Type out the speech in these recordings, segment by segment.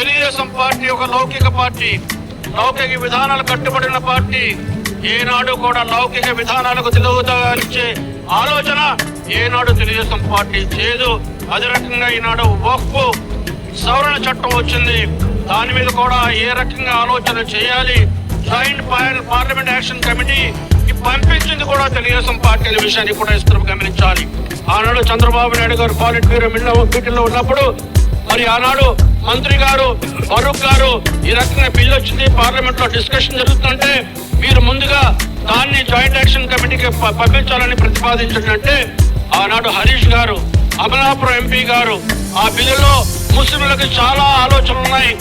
ఒక లౌకిక పార్టీ లౌకిక విధానాలు కట్టుబడిన పార్టీ. ఏనాడు కూడా లౌకిక విధానాలకు తెలుగుతానిచ్చే ఆలోచన ఏనాడు తెలుగుదేశం పార్టీ చేయదు అదే రకంగా ఈనాడు వక్ఫ్ సవరణ చట్టం వచ్చింది. దాని మీద కూడా ఏ రకంగా ఆలోచన చేయాలి? జాయింట్ పార్లమెంట్ యాక్షన్ కమిటీ పంపించింది కూడా తెలుగుదేశం పార్టీ అనే విషయాన్ని కూడా ఇస్తారు గమనించాలి. ఆనాడు చంద్రబాబు నాయుడు గారు పాలిట్ బ్యూరో మీటింగ్ ఉన్నప్పుడు మరి ఆనాడు మంత్రి గారు ఫరూక్ గారు ఈ రకంగా బిల్లు వచ్చింది. పార్లమెంట్లో డిస్కషన్ జరుగుతుంటే మీరు ముందుగా దాన్ని జాయింట్ యాక్షన్ కమిటీకి పంపించాలని ప్రతిపాదించినట్టే ఆనాడు హరీష్ గారు అమలాపురం ఎంపీ గారు ఆ బిల్లులో ముస్లింలకు చాలా ఆలోచనలు ఉన్నాయి.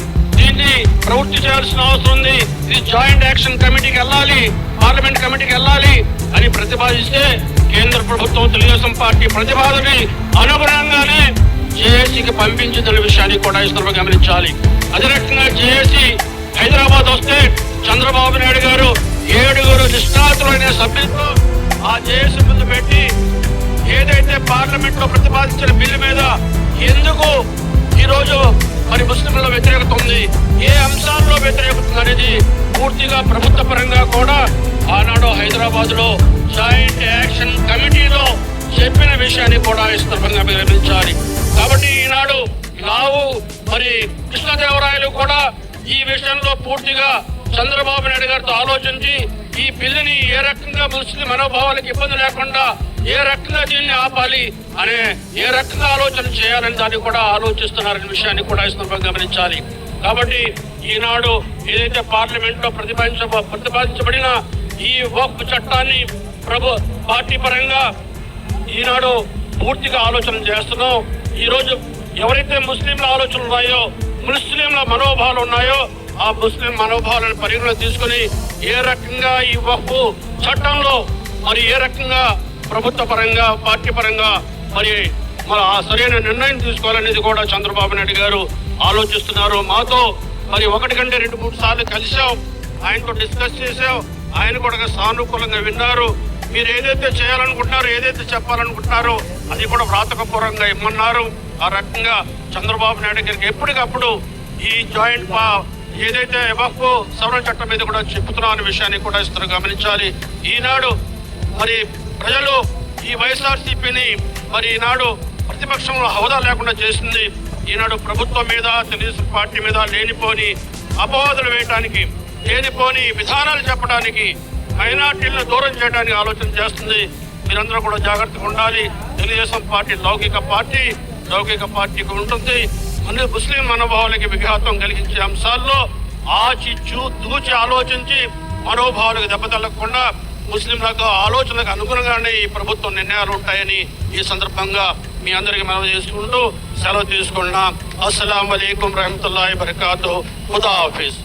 దీన్ని ప్రవృత్తి చేయాల్సిన అవసరం ఉంది. ఇది జాయింట్ యాక్షన్ కమిటీకి వెళ్ళాలి. పార్లమెంట్ కమిటీకి వెళ్ళాలి అని ప్రతిపాదిస్తే కేంద్ర ప్రభుత్వం తెలుగుదేశం పార్టీ ప్రతిపాదనని అనుగుణంగానే జేఏసీకి పంపించిన విషయాన్ని కూడా ఇస్తారు గమనించాలి. అదే రకంగా జేఏసీ హైదరాబాద్ వస్తే చంద్రబాబు నాయుడు గారు ఏడుగురు నిష్ణాతులైన సభ్యులతో ఆ జేఏసీ ముందు పెట్టి ఏదైతే పార్లమెంట్లో ప్రతిపాదించిన బిల్లు మీద ఎందుకు ఈ రోజు మరి ముస్లింల వ్యతిరేకత పూర్తిగా ప్రభుత్వ పరంగా కూడా ఆనాడు హైదరాబాద్లో జాయింట్ యాక్షన్ కమిటీలో చెప్పిన విషయాన్ని కూడా ఈ సందర్భంగా గమనించాలి కాబట్టి ఈనాడు లావు మరి కృష్ణదేవరాయలు కూడా ఈ విషయంలో పూర్తిగా చంద్రబాబు నాయుడు గారితో ఆలోచించి ఈ బిల్లుని ఏ రకంగా ముస్లిం మనోభావాలకు ఇబ్బంది లేకుండా ఏ రకంగా దీన్ని ఆపాలి అనే ఏ రకంగా ఆలోచన చేయాలని దాన్ని కూడా ఆలోచిస్తున్నారనే విషయాన్ని కూడా ఈ సందర్భంగా గమనించాలి. కాబట్టి ఈనాడు ఏదైతే పార్లమెంట్లో ప్రతిపాదించ ప్రతిపాదించబడిన ఈ వక్ఫ్ చట్టాన్ని ప్రభు పార్టీ పరంగా ఈనాడు పూర్తిగా ఆలోచన చేస్తున్నాం. ఈరోజు ఎవరైతే ముస్లింల ఆలోచనలు ఉన్నాయో ముస్లింల మనోభావాలు ఉన్నాయో ఆ ముస్లిం మనోభావాలను పరిగణలో తీసుకొని ఏ రకంగా ఈ వక్ఫ్ చట్టంలో మరి ఏ రకంగా ప్రభుత్వ పరంగా పార్టీ పరంగా మరి మరి ఆ సరైన నిర్ణయం తీసుకోవాలనేది కూడా చంద్రబాబు నాయుడు గారు ఆలోచిస్తున్నారు. మాతో మరి ఒకటి కంటే రెండు మూడు సార్లు కలిసాం ఆయనతో డిస్కస్ చేసాం ఆయన కూడా సానుకూలంగా విన్నారు. మీరు ఏదైతే చేయాలనుకుంటున్నారో ఏదైతే చెప్పాలనుకుంటున్నారో అది కూడా వ్రాతకపూర్వంగా ఇమ్మన్నారు. ఆ రకంగా చంద్రబాబు నాయుడు గారికి ఎప్పటికప్పుడు ఈ జాయింట్ ఏదైతే వక్ఫ్ సవరణ చట్టం మీద కూడా చెప్తున్నాం అనే విషయాన్ని కూడా ఇస్తారు గమనించాలి. ఈనాడు మరి ప్రజలు ఈ వైఎస్ఆర్సీపీని మరి ఈనాడు ప్రతిపక్షంలో హోదా లేకుండా చేసింది. ఈనాడు ప్రభుత్వం మీద తెలుగుదేశం పార్టీ మీద లేనిపోని అపవాదులు వేయటానికి లేనిపోని విధానాలు చెప్పడానికి మైనార్టీలను దూరం చేయడానికి ఆలోచన చేస్తుంది. మీరందరూ కూడా జాగ్రత్తగా ఉండాలి. తెలుగుదేశం పార్టీ లౌకిక పార్టీ లౌకిక పార్టీకి ఉంటుంది. అన్ని ముస్లిం మనోభావాలకి విఘాతం కలిగించే అంశాల్లో ఆచి చూ ఆలోచించి మనోభావాలకు దెబ్బతల్లకుండా ముస్లింలకు ఆలోచనలకు అనుగుణంగానే ఈ ప్రభుత్వం నిర్ణయాలు ఉంటాయని ఈ సందర్భంగా మీ అందరికీ మనవి చేసుకుంటూ సెలవు తీసుకున్నాం అస్సలం అయికం రహమతుల్లాhi బరకాతు ఖుదా హాఫీజ్.